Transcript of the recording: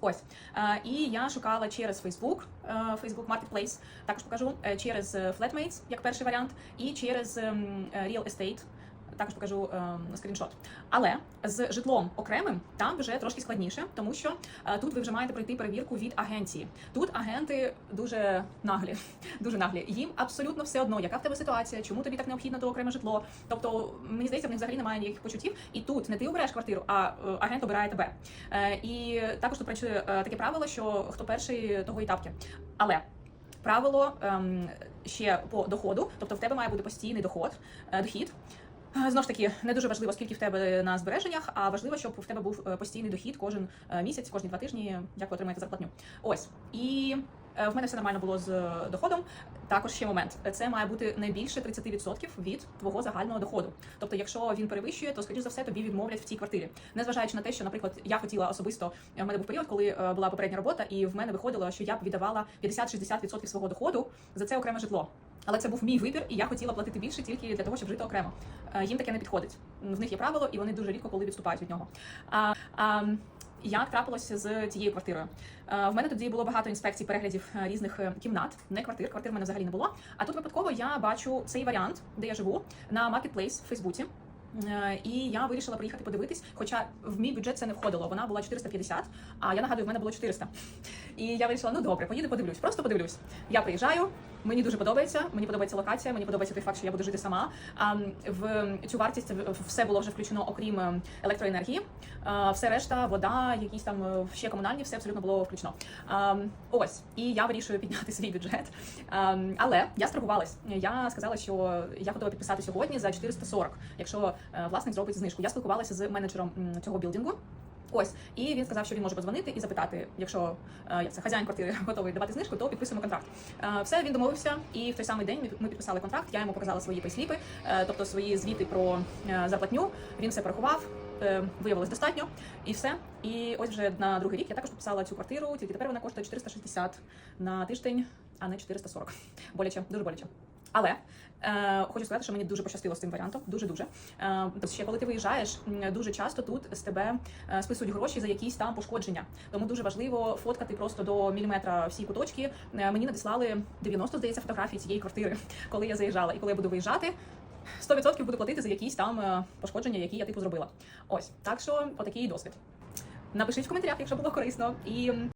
Ось Е, і я шукала через Facebook, е, Facebook Marketplace, також покажу е, через Flatmates, як перший варіант, і через ем, Real Estate. Також покажу ем, скріншот. Але з житлом окремим там вже трошки складніше, тому що е, тут ви вже маєте пройти перевірку від агенції. Тут агенти дуже наглі, дуже наглі. Їм абсолютно все одно, яка в тебе ситуація, чому тобі так необхідно то окреме житло. Тобто, мені здається, в них взагалі немає ніяких почуттів. І тут не ти обираєш квартиру, а е, агент обирає тебе. Е, І також тут працює е, таке правило, що хто перший, того і тапки. Але правило ем, ще по доходу, тобто в тебе має бути постійний доход, е, дохід. Е, Знову ж таки, не дуже важливо, скільки в тебе на збереженнях, а важливо, щоб в тебе був е, постійний дохід кожен е, місяць, кожні два тижні, як ви отримаєте зарплатню. Ось і в мене все нормально було з доходом. Також ще момент: це має бути не більше 30% від твого загального доходу. Тобто, якщо він перевищує, то скоріш за все тобі відмовлять в цій квартирі. Незважаючи на те, що, наприклад, я хотіла особисто в мене був період, коли була попередня робота, і в мене виходило, що я б віддавала 50-60% свого доходу за це окреме житло. Але це був мій вибір, і я хотіла платити більше тільки для того, щоб жити окремо. Е, Їм таке не підходить. В них є правило, і вони дуже рідко коли відступають від нього. А, а, як трапилося з цією квартирою? Е, В мене тоді було багато інспекцій, переглядів е, різних кімнат, не квартир. Квартир в мене взагалі не було. А тут випадково я бачу цей варіант, де я живу, на маркетплейс в Фейсбуці. Е, І я вирішила приїхати подивитись, хоча в мій бюджет це не входило. Вона була 450, а я нагадую, в мене було 400. І я вирішила, ну добре, поїду подивлюсь, просто подивлюсь. Я приїжджаю, мені дуже подобається. Мені подобається локація, мені подобається той факт, що я буду жити сама. В цю вартість все було вже включено, окрім е, електроенергії. А, Все решта, вода, якісь там е, ще комунальні, все абсолютно було включено. Ось і я вирішую підняти свій бюджет. Але я страхувалась. Я сказала, що я готова підписати сьогодні за 440, якщо е, власник зробить знижку. Я спілкувалася з менеджером цього білдингу. Ось, і він сказав, що він може подзвонити і запитати, якщо е, як це хазяїн квартири готовий давати знижку, то підписуємо контракт. Е, Все він домовився, і в той самий день ми- підписали контракт. Я йому показала свої пейсліпи, е, тобто свої звіти про е, зарплатню. Він все порахував. е, Виявилось достатньо, і все. І ось вже на другий рік я також підписала цю квартиру. Тільки тепер вона коштує 460 на тиждень, а не 440. Боляче, дуже боляче. Але е, хочу сказати, що мені дуже пощастило з цим варіантом. Дуже дуже. Е, ще коли ти виїжджаєш, дуже часто тут з тебе е, списують гроші за якісь там пошкодження. Тому дуже важливо фоткати просто до міліметра всі куточки. Е, мені надіслали 90, здається, фотографій цієї квартири, коли я заїжджала. І коли я буду виїжджати. 100% буду платити за якісь там е, пошкодження, які я типу зробила. Ось так що отакий досвід. Напишіть в коментарях, якщо було корисно. І